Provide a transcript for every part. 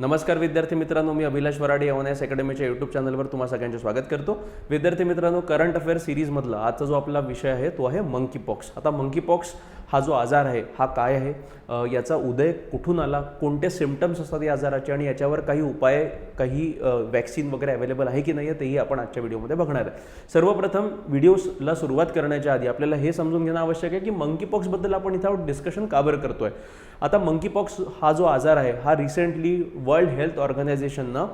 नमस्कार विद्यार्थी मित्रांनो मी अभिलाष वराडे एन एस अकॅडमीच्या यूट्यूब चॅनलवर तुम्हाला सगळ्यांचे स्वागत करतो. विद्यार्थी मित्रांनो करंट अफेअर सिरीजमधला आजचा जो आपला विषय आहे तो आहे मंकी पॉक्स आता मंकी पॉक्स हा जो आजार आहे हा काय आहे? याचा उदय कुठून आला? कोणते सिमटम्स असतात या आजाराचे? आणि याच्यावर काही उपाय काही वॅक्सिन वगैरे अवेलेबल आहे की नाही आहे तेही आपण आजच्या व्हिडिओमध्ये बघणार आहे. सर्वप्रथम व्हिडिओला सुरुवात करण्याच्या आधी आपल्याला हे समजून घेणं आवश्यक आहे की मंकी पॉक्सबद्दल आपण इथं डिस्कशन का बरं करतोय? आता मंकी पॉक्स हा जो आजार आहे हा रिसेंटली वर्ल्ड हेल्थ ऑर्गनायझेशननं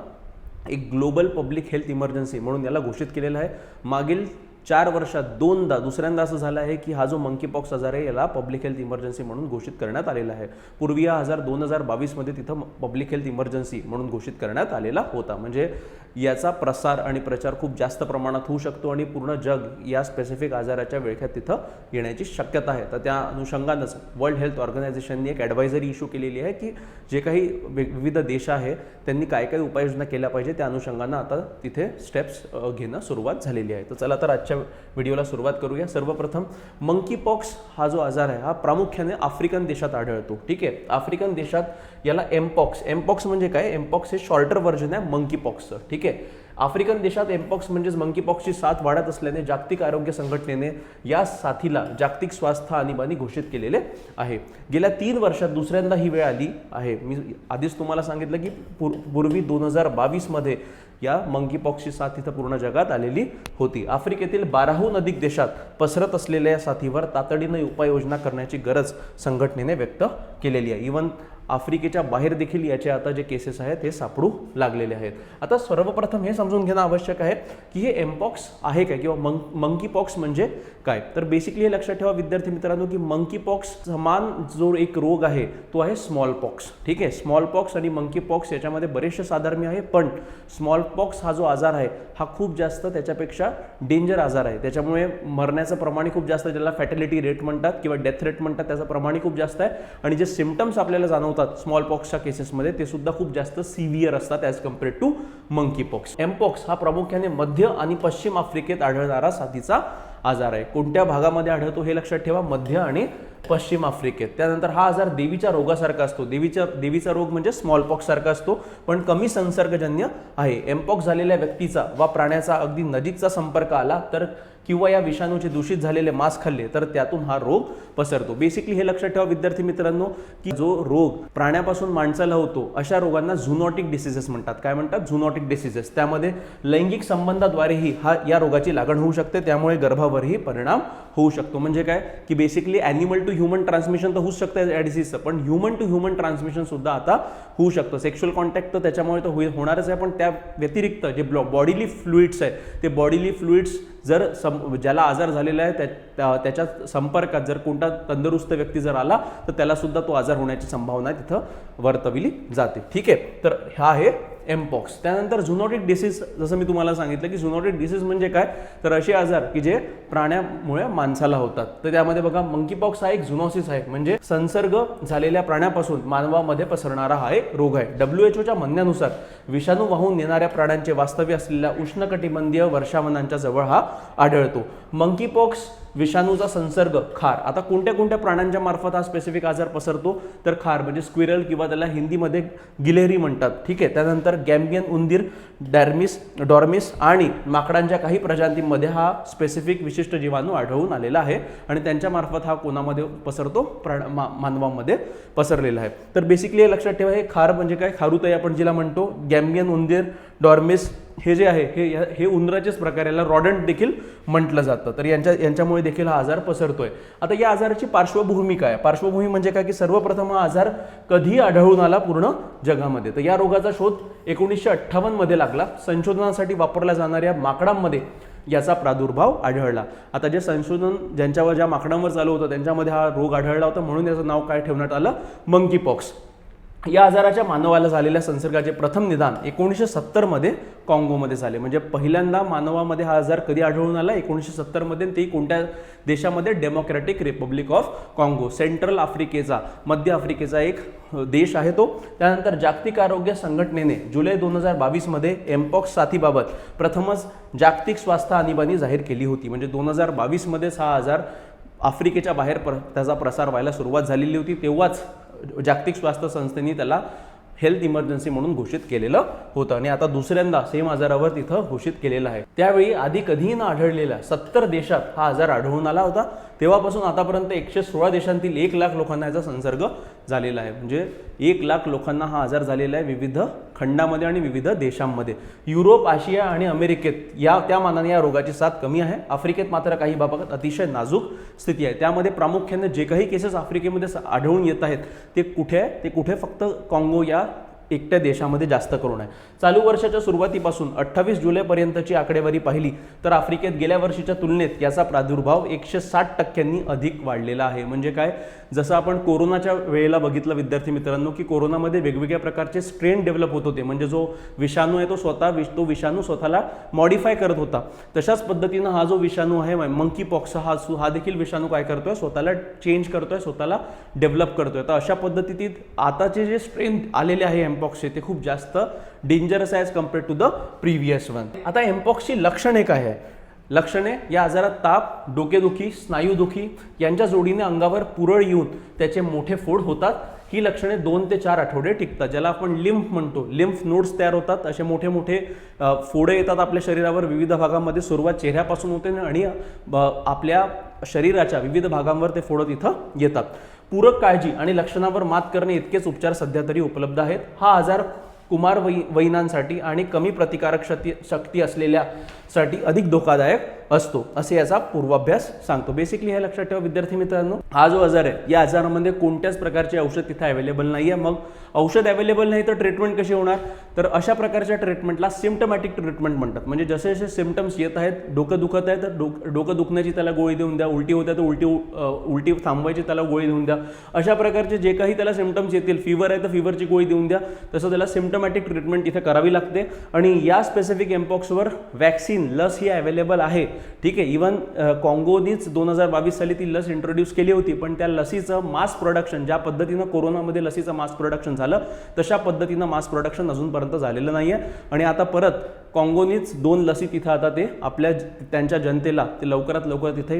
एक ग्लोबल पब्लिक हेल्थ इमर्जन्सी म्हणून याला घोषित केलेलं आहे. मागील चार वर्षात दोनदा दुसऱ्यांदा असं झालं आहे की हा जो मंकी पॉक्स आजार आहे याला पब्लिक हेल्थ इमर्जन्सी म्हणून घोषित करण्यात आलेला आहे. पूर्वी हा आजार दोन हजार बावीसमध्ये तिथं पब्लिक हेल्थ इमर्जन्सी म्हणून घोषित करण्यात आलेला होता. म्हणजे याचा प्रसार आणि प्रचार खूप जास्त प्रमाणात होऊ शकतो आणि पूर्ण जग या स्पेसिफिक आजाराच्या विळख्यात तिथं येण्याची शक्यता आहे. तर त्या अनुषंगानंच वर्ल्ड हेल्थ ऑर्गनायझेशनने एक ॲडवायझरी इश्यू केलेली आहे की जे काही विविध देश आहे त्यांनी काय काय उपाययोजना केल्या पाहिजे त्या अनुषंगानं आता तिथे स्टेप्स घेणं सुरुवात झालेली आहे. तर चला तर आजच्या व्हिडिओला सुरुवात करूया. सर्वप्रथम मंकी पॉक्स हा जो आजार आहे हा प्रामुख्याने आफ्रिकन देशात आढळतो. ठीक आहे? आफ्रिकन देशात याला एमपॉक्स एमपॉक्स म्हणजे काय? एमपॉक्स हे शॉर्टर व्हर्जन आहे मंकी पॉक्सचं ठीक आहे? आफ्रिकन देशात एम्पॉक्स म्हणजेच मंकी पॉक्सची साथ वाढत असल्याने जागतिक आरोग्य संघटनेने या साथीला जागतिक स्वास्थ्य आणीबाणी घोषित केलेले आहे. गेल्या तीन वर्षात दुसऱ्यांदा ही वेळ आली आहे. मी आधीच तुम्हाला सांगितलं की पूर्वी दोन हजार बावीसमध्ये या मंकी पॉक्सची साथ इथं पूर्ण जगात आलेली होती. आफ्रिकेतील बाराहून अधिक देशात पसरत असलेल्या या साथीवर तातडीनं उपाययोजना करण्याची गरज संघटनेने व्यक्त केलेली आहे. इवन आफ्रिकेच्या बाहेर देखील याचे आता जे केसेस आहेत हे सापडू लागलेले आहेत. आता सर्वप्रथम हे समजून घेणं आवश्यक आहे की हे एम्पॉक्स आहे काय किंवा मंग मंकी पॉक्स म्हणजे काय? तर बेसिकली हे लक्षात ठेवा विद्यार्थी मित्रांनो की मंकी पॉक्स समान जो एक रोग आहे तो आहे स्मॉल पॉक्स ठीक आहे? स्मॉल पॉक्स आणि मंकी पॉक्स याच्यामध्ये बरेचसे साधर्म्य आहे पण स्मॉल पॉक्स हा जो आजार आहे हा खूप जास्त त्याच्यापेक्षा डेंजर आजार आहे. त्याच्यामुळे मरण्याचं प्रमाण खूप जास्त ज्याला फॅटॅलिटी रेट म्हणतात किंवा डेथ रेट म्हणतात त्याचं प्रमाण खूप जास्त आहे. आणि जे सिमटम्स आपल्याला जाणवतात स्मॉल पॉक्सच्या केसेसमध्ये ते सुद्धा खूप जास्त सिव्हिअर असतात as compared to monkeypox mpox हा प्रामुख्याने मध्य आणि पश्चिम आफ्रिकेत आढळणारा साथीचा आजार आहे. कोणत्या भागामध्ये आढळतो हे लक्षात ठेवा. मध्य आणि पश्चिम आफ्रिकेत. त्यानंतर हा आजार देवीच्या रोगासारखा असतो. देवीच्या देवीचा रोग म्हणजे स्मॉलपॉक्स सारखा असतो पण कमी संसर्गजन्य आहे. एमपॉक्स झालेल्या व्यक्तीचा वा प्राण्याचा अगदी नजीकचा संपर्क आला तर किंवा या विषाणूचे दूषित झालेले मांस खाल्ले तर त्यातून हा रोग पसरतो. बेसिकली हे लक्षात ठेवा विद्यार्थी मित्रांनो की जो रोग प्राण्यापासून माणसाला होतो अशा रोगांना झुनॉटिक डिसिजेस म्हणतात. काय म्हणतात? झुनॉटिक डिसिजेस त्यामध्ये लैंगिक संबंधाद्वारेही हा या रोगाची लागण होऊ शकते. त्यामुळे गर्भावरही परिणाम होऊ शकतो. म्हणजे काय? की basically animal to human transmission तर होऊच शकतं या डिसीजचं पण ह्युमन टू ह्युमन ट्रान्समिशन सुद्धा आता होऊ शकतं. सेक्शुअल कॉन्टॅक्ट तर त्याच्यामुळे तर होईल होणारच आहे. पण त्या व्यतिरिक्त जे ब्लॉ बॉडीली फ्लुइड्स आहे ते बॉडीली फ्लुइड्स जर सम ज्याला आजार झालेला आहे त्या- त्या त्याच्या संपर्कात जर कोणता तंदुरुस्त व्यक्ती जर आला तर त्याला सुद्धा तो आजार होण्याची संभावना तिथं वर्तविली जाते. ठीक आहे? तर हा आहे एमपॉक्स त्यानंतर झुनॉटिक डिसीज जसं मी तुम्हाला सांगितलं की झुनॉटिक डिसीज म्हणजे काय? तर असे आजार की जे प्राण्यामुळे माणसाला होतात. तर त्यामध्ये बघा मंकीपॉक्स हा एक झुनॉसिस आहे. म्हणजे संसर्ग झालेल्या प्राण्यापासून मानवामध्ये पसरणारा हा एक रोग आहे. डब्ल्यू एच ओच्या म्हणण्यानुसार विषाणू वाहून नेणाऱ्या प्राण्यांचे वास्तव्य असलेल्या उष्णकटिबंधीय वर्षावनांच्या जवळ हा आढळतो. मंकीपॉक्स विषाणूचा संसर्ग खार. आता कोणत्या कोणत्या प्राण्यांच्या मार्फत हा स्पेसिफिक आजार पसरतो? तर खार म्हणजे स्क्विरल किंवा त्याला हिंदीमध्ये गिलेरी म्हणतात. ठीक आहे? त्यानंतर गॅम्बियन उंदीर डॅर्मिस डॉर्मिस आणि माकडांच्या काही प्रजातींमध्ये हा स्पेसिफिक विशिष्ट जीवाणू आढळून आलेला आहे आणि त्यांच्या मार्फत हा कोणामध्ये पसरतो? प्राण मा मानवामध्ये पसरलेला आहे. तर बेसिकली हे लक्षात ठेवा हे खार म्हणजे काय? खारुताई आपण जिला म्हणतो. गॅम्बियन उंदीर डॉर्मिस हे जे आहे हे हे उंदराचेच प्रकार याला रॉडंट देखील म्हटलं जातं. तर यांच्या यांच्यामुळे देखील हा आजार पसरतोय. आता या आजाराची पार्श्वभूमी काय पार्श्वभूमी म्हणजे काय? की सर्वप्रथम हा आजार कधी आढळून आला पूर्ण जगामध्ये. तर या रोगाचा शोध एकोणीसशे अठ्ठावन्नमध्ये लागला. संशोधनासाठी वापरल्या जाणाऱ्या माकडांमध्ये याचा प्रादुर्भाव आढळला. आता जे संशोधन ज्यांच्यावर ज्या माकडांवर चालू होतं त्यांच्यामध्ये हा रोग आढळला होता. म्हणून याचं नाव काय ठेवण्यात आलं? मंकी पॉक्स या आजाराच्या मानवाला झालेल्या संसर्गाचे प्रथम निदान एकोणीसशे सत्तरमध्ये काँगोमध्ये झाले. म्हणजे पहिल्यांदा मानवामध्ये हा आजार कधी आढळून आला? एकोणीसशे सत्तरमध्ये ते कोणत्या देशामध्ये? डेमोक्रॅटिक रिपब्लिक ऑफ काँगो सेंट्रल आफ्रिकेचा मध्य आफ्रिकेचा एक देश आहे तो. त्यानंतर जागतिक आरोग्य संघटनेने जुलै दोन हजार बावीसमध्ये एम्पॉक्स साथीबाबत प्रथमच जागतिक स्वास्थ्य आणीबाणी जाहीर केली होती. म्हणजे दोन हजार बावीसमध्येच हा आजार आफ्रिकेच्या बाहेर प्र त्याचा प्रसार व्हायला सुरुवात झालेली होती. तेव्हाच जागतिक स्वास्थ्य संस्थेने त्याला हेल्थ इमर्जन्सी म्हणून घोषित केलेलं होतं. आणि आता दुसऱ्यांदा सेम आजारावर तिथं घोषित केलेलं आहे. त्यावेळी आधी कधीही न आढळलेला सत्तर देशात हा आजार आढळून आला होता. तेव्हापासून आतापर्यंत एकशे सोळा देशांतील एक लाख लोकांना याचा संसर्ग झालेला आहे. म्हणजे एक लाख लोकांना हा आजार झालेला आहे. विविध खंडामध्ये आणि विविध देशांमध्ये. युरोप आशिया आणि अमेरिकेत या त्या मानाने या रोगाची साथ कमी आहे. आफ्रिकेत मात्र काही बाबत अतिशय नाजूक स्थिती आहे. त्यामध्ये प्रामुख्याने जे काही केसेस आफ्रिकेमध्ये आढळून येत आहेत ते कुठे आहे? ते कुठे फक्त काँगो या एकट्या देशामध्ये जास्त करून आहे. चालू वर्षाच्या सुरुवातीपासून अठ्ठावीस जुलैपर्यंतची आकडेवारी पाहिली तर आफ्रिकेत गेल्या वर्षीच्या तुलनेत याचा प्रादुर्भाव एकशे साठ टक्क्यांनी अधिक वाढलेला आहे. म्हणजे काय? जसं आपण कोरोनाच्या वेळेला बघितलं विद्यार्थी मित्रांनो की कोरोनामध्ये वेगवेगळ्या प्रकारचे स्ट्रेन डेव्हलप होत होते. म्हणजे जो विषाणू आहे तो स्वतः विष तो विषाणू स्वतःला मॉडिफाय करत होता. तशाच पद्धतीनं हा जो विषाणू आहे मंकी पॉक्स हा सु- हा देखील विषाणू काय करतोय? स्वतःला चेंज करतोय स्वतःला डेव्हलप करतोय. तर अशा पद्धतीत आताचे जे स्ट्रेन आलेले आहे एम्पॉक्सचे ते खूप जास्त डेंजरस आहे as compare to the previous one आता एमपॉक्सची लक्षणे काय आहे लक्षणे या आजारात ताप डोकेदुखी स्नायूदुखी यांच्या जोडीने अंगावर पुरळ येऊन त्याचे मोठे फोड होतात. ही लक्षणे दोन ते चार आठवडे टिकतात ज्याला आपण लिम्फ म्हणतो. लिम्फ नोड्स तयार होतात असे मोठे मोठे फोडे येतात आपल्या शरीरावर विविध भागामध्ये. सुरुवात चेहऱ्यापासून होते आणि आपल्या शरीराच्या विविध भागांवर ते फोडं तिथं येतात. पूरक काळजी आणि लक्षणावर मात करणे इतकेच उपचार सध्या तरी उपलब्ध आहेत. हा आजार कुमार वै वहिनांसाठी आणि कमी प्रतिकारक शक्ती शक्ती साठी अधिक धोकादायक असतो असे याचा पूर्वाभ्यास सांगतो. बेसिकली हे लक्षात ठेवा विद्यार्थी मित्रांनो. हा जो आजार आहे या आजारामध्ये कोणत्याच प्रकारचे औषध तिथे अवेलेबल नाही आहे मग औषध अवेलेबल नाही तर ट्रीटमेंट कशी होणार? तर अशा प्रकारच्या ट्रीटमेंटला सिम्टमॅटिक ट्रीटमेंट म्हणतात. म्हणजे जसे जसे सिम्टम्स येत आहेत डोकं दुखत आहे तर डोक डोकं दुखण्याची त्याला गोळी देऊन द्या. उलटी होत्या तर उलटी उलटी थांबवायची त्याला गोळी देऊन द्या. अशा प्रकारचे जे काही त्याला सिम्टम्स येतील फिवर आहे तर फिवरची गोळी देऊन द्या. तसं त्याला सिम्टमॅटिक ट्रीटमेंट इथे करावी लागते. आणि या स्पेसिफिक एम्पॉक्सवर वॅक्सिन लस ही अवेलेबल आहे. ठीक आहे इवन कॉंगोनीच दोन हजार बावीस साली ती लस इंट्रोड्यूस केली होती पण त्या लसीचं मास प्रोडक्शन ज्या पद्धतीनं कोरोनामध्ये लसीचं मास प्रोडक्शन झालं तशा पद्धतीनं मास प्रोडक्शन अजूनपर्यंत झालेलं नाही आहे आणि आता परत कॉंगोनीच दोन लसी तिथं आता ते आपल्या त्यांच्या जनतेला ते लवकरात लवकर तिथे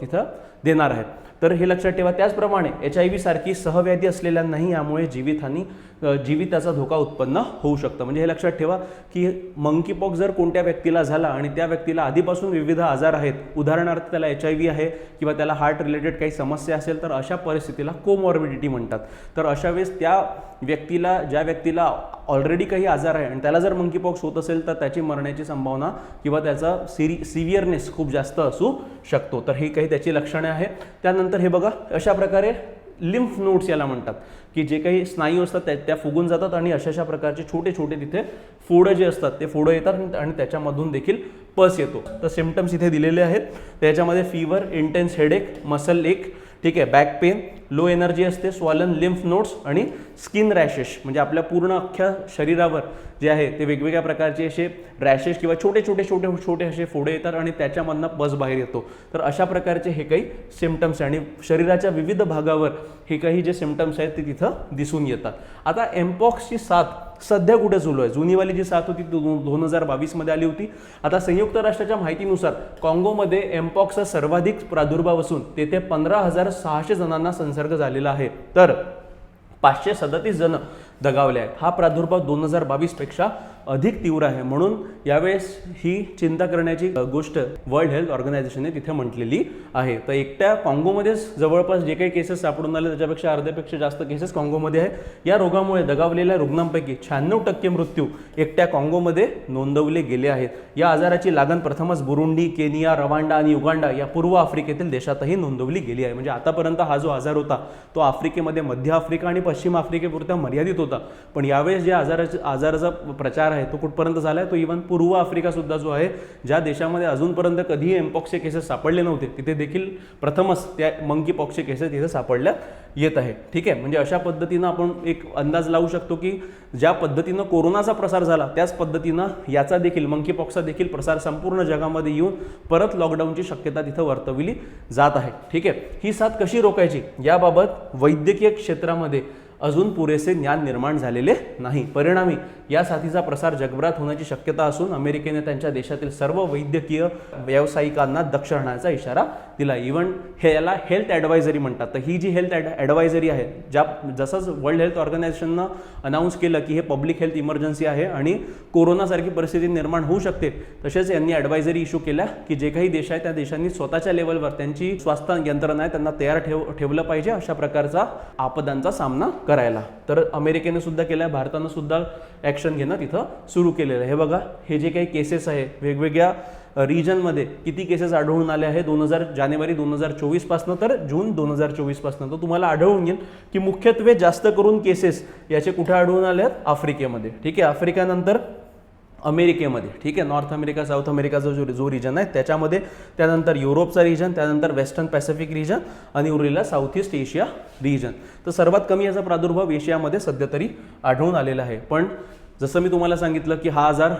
तिथं देणार आहेत. तर हे लक्षात ठेवा त्याचप्रमाणे एच आय व्ही सारखी सहव्याधी असलेल्यांनाही यामुळे जीवितहानी अ, जीविताचा धोका उत्पन्न होऊ शकतं. म्हणजे हे लक्षात ठेवा की मंकीपॉक्स जर कोणत्या व्यक्तीला झाला आणि त्या व्यक्तीला आधीपासून विविध आजार आहेत उदाहरणार्थ त्याला एच आय व्ही आहे किंवा त्याला हार्ट रिलेटेड काही समस्या असेल तर अशा परिस्थितीला कोमॉर्बिडिटी म्हणतात. तर अशा वेळेस त्या व्यक्तीला ज्या व्यक्तीला ऑलरेडी काही आजार आहे आणि त्याला जर मंकीपॉक्स होत असेल तर त्याची मरण्याची संभावना किंवा त्याचा सिरी सिव्हिअरनेस खूप जास्त असू शकतो. तर ही काही त्याची लक्षणे आहे त्यानंतर हे बघा अशा प्रकारे लिम्फ नोड्स याला म्हणतात की जे काही स्नायू असतात त्या त्या फुगून जातात आणि अशा अशा प्रकारचे छोटे छोटे तिथे फोडं जे असतात ते फोडं येतात आणि- त्याच्यामधून देखील पस येतो. तर सिम्टम्स इथे दिलेले आहेत. त्याच्यामध्ये फीवर इंटेन्स हेडेक मसल एक ठीक आहे बॅक पेन लो एनर्जी असते स्वॉलन लिम्फ नोट्स आणि स्किन रॅशेस म्हणजे आपल्या पूर्ण अख्ख्या शरीरावर जे आहे ते वेगवेगळ्या प्रकारचे असे रॅशेस किंवा छोटे छोटे छोटे छोटे असे फोडे येतात आणि त्याच्यामधनं पस बाहेर येतो. तर अशा प्रकारचे हे काही सिमटम्स आहे आणि शरीराच्या विविध भागावर हे काही जे सिम्टम्स आहेत ते तिथं दिसून येतात. आता एम्पॉक्सची साथ सध्या कुठे सुरू आहे? जुनीवाली जी साथ होती ती दोन हजार बावीसमध्ये आली होती. आता संयुक्त राष्ट्राच्या माहितीनुसार काँगोमध्ये एम्पॉक्सचा सर्वाधिक प्रादुर्भाव असून तेथे पंधरा हजार सहाशे जणांना संसर्ग झालेला आहे. तर पाचशे सदतीस जण दगावले आहेत. हा प्रादुर्भाव दोन हजार बावीसपेक्षा अधिक तीव्र आहे. म्हणून यावेळेस ही चिंता करण्याची गोष्ट वर्ल्ड हेल्थ ऑर्गनायझेशनने तिथे म्हटलेली आहे. तर एकट्या काँगोमध्येच जवळपास जे काही केसेस सापडून आले त्याच्यापेक्षा अर्ध्यापेक्षा जास्त केसेस काँगोमध्ये आहे. या रोगामुळे दगावलेल्या रुग्णांपैकी शहाण्णव टक्के मृत्यू एकट्या काँगोमध्ये नोंदवले गेले आहेत. या आजाराची लागण प्रथमच बुरुंडी केनिया रवांडा आणि युगांडा या पूर्व आफ्रिकेतील देशातही नोंदवली गेली आहे. म्हणजे आतापर्यंत हा जो आजार होता तो आफ्रिकेमध्ये मध्य आफ्रिका आणि पश्चिम आफ्रिकेपुरता मर्यादित होता. पण यावेळेस ज्या आजाराचा आजाराचा प्रचार आहे तो कुठपर्यंत झाला आहे तो इव्हन पूर्व आफ्रिका सुद्धा जो आहे ज्या देशामध्ये अजूनपर्यंत कधीही एम्पॉक्सचे केसेस सापडले नव्हते तिथे देखील प्रथमच त्या मंकी पॉक्सचे केसेस तिथे सापडल्या येत आहे. ठीक आहे? म्हणजे अशा पद्धतीनं आपण एक अंदाज लावू शकतो की ज्या पद्धतीनं कोरोनाचा प्रसार झाला त्याच पद्धतीनं याचा देखील मंकी पॉक्सचा देखील प्रसार संपूर्ण जगामध्ये येऊन परत लॉकडाऊनची शक्यता तिथं वर्तविली जात आहे. ठीक आहे? ही साथ कशी रोखायची? याबाबत वैद्यकीय क्षेत्रामध्ये अजून पुरेसे ज्ञान निर्माण झालेले नाही. परिणामी या साथीचा प्रसार जगभरात होण्याची शक्यता असून अमेरिकेने त्यांच्या देशातील सर्व वैद्यकीय व्यावसायिकांना दक्ष राहण्याचा इशारा दिला. इव्हन हे याला हेल्थ ॲडवायझरी म्हणतात. तर ही जी हेल्थ ॲड ॲडवायझरी आहे ज्या जसंच वर्ल्ड हेल्थ ऑर्गनायझेशननं अनाऊन्स केलं की हे पब्लिक हेल्थ इमर्जन्सी आहे आणि कोरोनासारखी परिस्थिती निर्माण होऊ शकते तसेच यांनी ॲडवायझरी इश्यू केल्या की जे काही देश आहे त्या देशांनी स्वतःच्या लेवलवर त्यांची स्वास्थ्य यंत्रणा आहे त्यांना तयार ठेव ठेवलं पाहिजे अशा प्रकारचा आपदांचा सामना करायला. तर अमेरिकेने सुद्धा केलं आहे भारतानं सुद्धा ॲक्शन घेणं तिथं सुरू केलेलं आहे. हे बघा हे जे काही केसेस आहे वेगवेगळ्या रिजनमध्ये किती केसेस आढळून आले आहे दोन हजार जानेवारी दोन हजार चोवीसपासनं तर जून दोन हजार चोवीसपासनं तर तुम्हाला आढळून येईल की मुख्यत्वे जास्त करून केसेस याचे कुठे आढळून आले आहेत? आफ्रिकेमध्ये. ठीक आहे आफ्रिकानंतर अमेरिकेमध्ये ठीक आहे? नॉर्थ अमेरिका साऊथ अमेरिकाचा जो जो रिजन आहे त्याच्यामध्ये त्यानंतर युरोपचा रिजन त्यानंतर वेस्टर्न पॅसिफिक रिजन आणि उरलेला साऊथ ईस्ट एशिया रिजन तर सर्वात कमी याचा प्रादुर्भाव एशियामध्ये सध्या तरी आढळून आलेला आहे. पण जसं मी तुम्हाला सांगितलं की हा आजार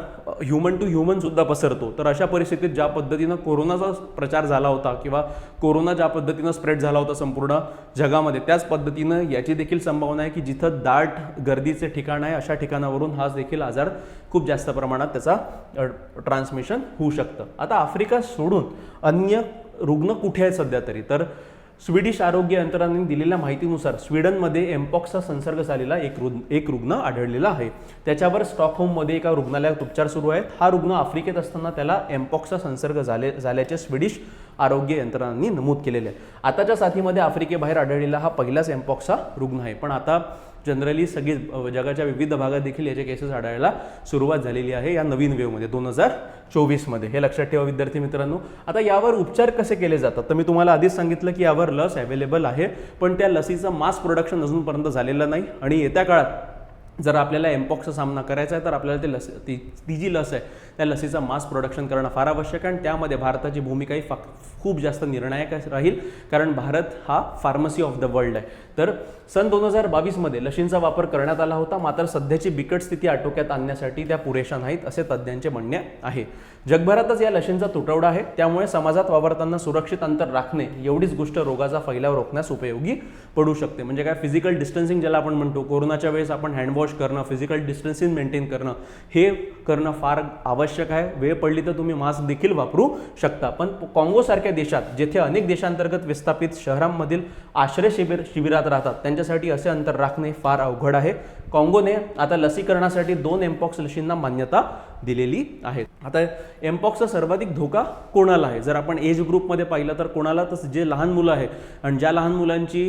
ह्युमन टू ह्युमन सुद्धा पसरतो. तर अशा परिस्थितीत ज्या पद्धतीनं कोरोनाचा प्रचार झाला होता किंवा कोरोना ज्या पद्धतीनं स्प्रेड झाला होता संपूर्ण जगामध्ये त्याच पद्धतीनं याची देखील संभावना आहे की जिथं दाट गर्दीचे ठिकाण आहे अशा ठिकाणावरून हा देखील आजार खूप जास्त प्रमाणात त्याचा ट्रान्समिशन होऊ शकतं. आता आफ्रिका सोडून अन्य रुग्ण कुठे आहेत सध्या तरी? तर स्वीडिश आरोग्य यंत्रणांनी दिलेल्या माहितीनुसार स्वीडनमध्ये एम्पॉक्सचा संसर्ग झालेला एक रुग्ण एक रुग्ण आढळलेला आहे. त्याच्यावर स्टॉकहोममध्ये एका रुग्णालयात उपचार सुरू आहेत. हा रुग्ण आफ्रिकेत असताना त्याला एम्पॉक्सचा संसर्ग झाले झाल्याचे स्वीडिश आरोग्य यंत्रणांनी नमूद केलेले आहे. आताच्या साथीमध्ये आफ्रिकेबाहेर आढळलेला हा पहिलाच एम्पॉक्सचा रुग्ण आहे. पण आता जनरली सगळी जगाच्या विविध भागात देखील याचे केसेस आढळायला सुरुवात झालेली आहे या नवीन वेवमध्ये दोन हजार चोवीसमध्ये हे लक्षात ठेवा विद्यार्थी मित्रांनो. आता यावर उपचार कसे केले जातात? तर मी तुम्हाला आधीच सांगितलं की यावर लस अवेलेबल आहे पण त्या लसीचं मास प्रोडक्शन अजूनपर्यंत झालेलं नाही. आणि येत्या काळात जर आपल्याला एम्पॉक्सचा सामना करायचा आहे तर आपल्याला ते लस ती ती जी लस आहे त्या लसीचं मास प्रोडक्शन करणं फार आवश्यक आहे. आणि त्यामध्ये भारताची भूमिकाही फा खूप जास्त निर्णायक राहील. कारण भारत हा फार्मसी ऑफ द वर्ल्ड आहे. तर सन दोन हजार बावीसमध्ये लशींचा वापर करण्यात आला होता. मात्र सध्याची बिकट स्थिती आटोक्यात आणण्यासाठी त्या पुरेशा नाहीत असे तज्ज्ञांचे म्हणणे आहे. जगभरातच या लशींचा तुटवडा आहे. त्यामुळे समाजात वावरताना सुरक्षित अंतर राखणे एवढीच गोष्ट रोगाचा फैलाव रोखण्यास उपयोगी पडू शकते. म्हणजे काय? फिजिकल डिस्टन्सिंग ज्याला आपण म्हणतो कोरोनाच्या वेळेस आपण हँडवॉश करणं फिजिकल डिस्टन्सिंग मेंटेन करणं हे करणं फार आवश्यक आहे. वेळ पडली तर तुम्ही मास्क देखील वापरू शकता. पण काँगोसारख्या देशात जेथे अनेक देशांतर्गत विस्थापित शहरांमधील आश्रय शिबिर शिबिरात राहतात. त्यांच्यासाठी असे अंतर राखणे फार अवघड आहे. काँगोने आता लसीकरणासाठी दोन एम्पॉक्स लशींना मान्यता दिलेली आहेत. आता एम्पॉक्सचा सर्वाधिक धोका कोणाला आहे? जर आपण एज ग्रुपमध्ये पाहिलं तर कोणाला? तर जे लहान मुलं आहे आणि ज्या लहान मुलांची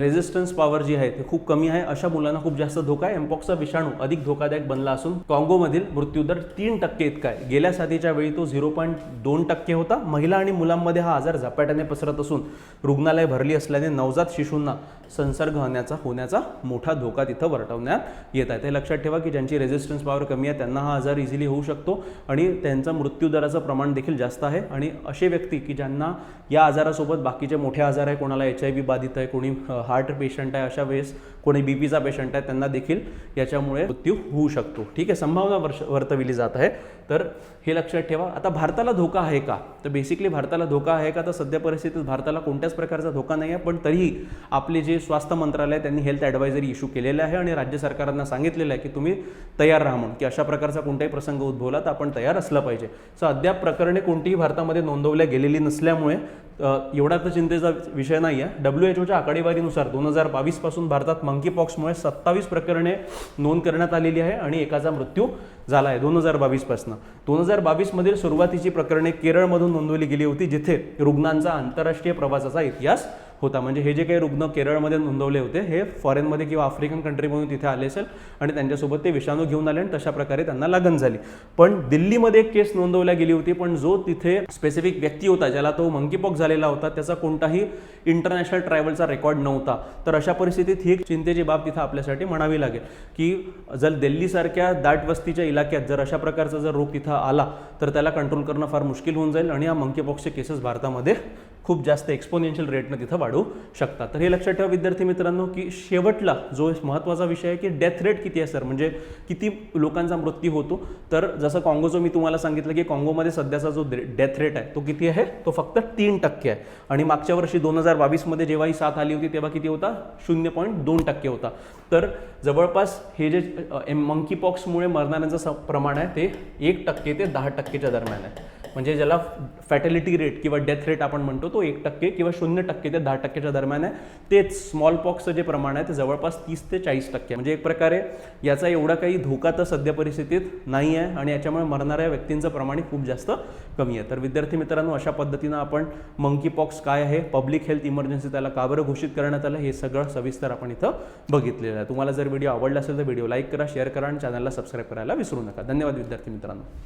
रेझिस्टन्स पॉवर जी आहे ते खूप कमी आहे. अशा मुलांना खूप जास्त धोका आहे. एम्पॉक्सचा विषाणू अधिक धोकादायक बनला असून काँगोमधील मृत्यूदर तीन टक्के इतका आहे. गेल्या साथीच्या वेळी तो झिरो पॉईंट दोन टक्के होता. महिला आणि मुलांमध्ये हा आजार झपाट्याने पसरत असून रुग्णालय भरली असल्याने नवजात शिशूंना संसर्ग होण्याचा होण्याचा मोठा धोका तिथं वर्तवण्यात येत आहे. ते लक्षात ठेवा की ज्यांची रेझिस्टन्स पॉवर कमी आहे त्यांना हा आजार इझिली होऊ शकतो आणि त्यांचा मृत्यूदराचं प्रमाण देखील जास्त आहे. आणि असे व्यक्ती की ज्यांना या आजारासोबत बाकीचे मोठे आजार आहे कोणाला एच आय व्ही बाधित आहे कोणी हार्ट पेशंट आहे अशा वेळेस कोणी बी पीचा पेशंट आहे त्यांना देखील याच्यामुळे मृत्यू होऊ शकतो. ठीक आहे संभावना वर्ष वर्तविली जात आहे. तर हे लक्षात ठेवा. आता भारताला धोका आहे का? तर बेसिकली भारताला धोका आहे का? तर सध्या परिस्थितीत भारताला कोणत्याच प्रकारचा धोका नाही आहे पण तरीही आपले जे स्वास्थ्य मंत्रालय त्यांनी हेल्थ ॲडवायझरी इश्यू केलेलं आहे आणि राज्य सरकारांना सांगितलेलं आहे की तुम्ही तयार राहा म्हणून की अशा प्रकारचा कोणताही प्रसंग उद्भवला तर आपण तयार असलं पाहिजे. सो अद्याप प्रकरणे कोणतीही भारतामध्ये नोंदवल्या गेलेली नसल्यामुळे एवढा तर चिंतेचा विषय नाही आहे डब्ल्यू एच ओच्या आकडेवारीनुसार दोन हजार बावीसपासून भारतात मंकी पॉक्समुळे सत्तावीस प्रकरणे नोंद करण्यात आलेली आहे आणि एकाचा मृत्यू झाला आहे दोन हजार बावीसपासून दोन हजार बावीसमधील सुरुवातीची प्रकरणे केरळमधून नोंदवली गेली होती जिथे रुग्णांचा आंतरराष्ट्रीय प्रवासाचा इतिहास होता. म्हणजे हे जे काही रुग्ण केरळमध्ये नोंदवले होते हे फॉरेनमध्ये किंवा आफ्रिकन कंट्रीमधून तिथे आले असेल आणि त्यांच्यासोबत ते विषाणू घेऊन आले आणि तशा प्रकारे त्यांना लागण झाली. पण दिल्लीमध्ये एक केस नोंदवल्या गेली होती पण जो तिथे स्पेसिफिक व्यक्ती होता ज्याला तो मंकीपॉक झालेला होता त्याचा कोणताही इंटरनॅशनल ट्रॅव्हलचा रेकॉर्ड नव्हता. तर अशा परिस्थितीत ही एक चिंतेची बाब तिथं आपल्यासाठी म्हणावी लागेल की जर दिल्लीसारख्या दाट वस्तीच्या इलाक्यात जर अशा प्रकारचा जर रोग तिथं आला तर त्याला कंट्रोल करणं फार मुश्किल होऊन जाईल आणि या मंकीपॉक्सचे केसेस भारतामध्ये खूप जास्त एक्सपोनेन्शियल रेटनं तिथं वाढू शकतात. तर हे लक्षात ठेवा विद्यार्थी मित्रांनो की शेवटला जो महत्त्वाचा विषय आहे की डेथ रेट किती आहे सर म्हणजे किती लोकांचा मृत्यू होतो? तर जसं काँगोचं मी तुम्हाला सांगितलं की काँगोमध्ये सध्याचा जो डेथ रेट आहे तो किती आहे? तो फक्त तीन टक्के आहे. आणि मागच्या वर्षी दोन हजार बावीसमध्ये जेव्हा ही साथ आली होती तेव्हा किती होता? शून्य पॉईंट दोन टक्के होता. तर जवळपास हे जे मंकी पॉक्समुळे मरणाऱ्यांचं स- प्रमाण आहे ते एक टक्के ते दहा टक्केच्या दरम्यान आहे. म्हणजे ज्याला फॅटॅलिटी रेट किंवा डेथ रेट आपण म्हणतो तो एक टक्के किंवा शून्य टक्के ते दहा टक्क्याच्या दरम्यान आहे. तेच स्मॉल पॉक्सचं जे प्रमाण आहे ते जवळपास तीस ते चाळीस टक्के. म्हणजे एक प्रकारे याचा एवढा काही धोका तर सध्या परिस्थितीत नाही आहे आणि याच्यामुळे मरणाऱ्या व्यक्तींचं प्रमाण खूप जास्त कमी आहे. तर विद्यार्थी मित्रांनो अशा पद्धतीनं आपण मंकी पॉक्स काय आहे पब्लिक हेल्थ इमर्जन्सी त्याला का बरं घोषित करण्यात आलं हे सगळं सविस्तर आपण इथं बघितलेलं आहे. तुम्हाला जर व्हिडिओ आवडला असेल तर व्हिडिओ लाईक करा शेअर करा आणि चॅनलला सबस्क्राईब करायला विसरू नका. धन्यवाद विद्यार्थी मित्रांनो.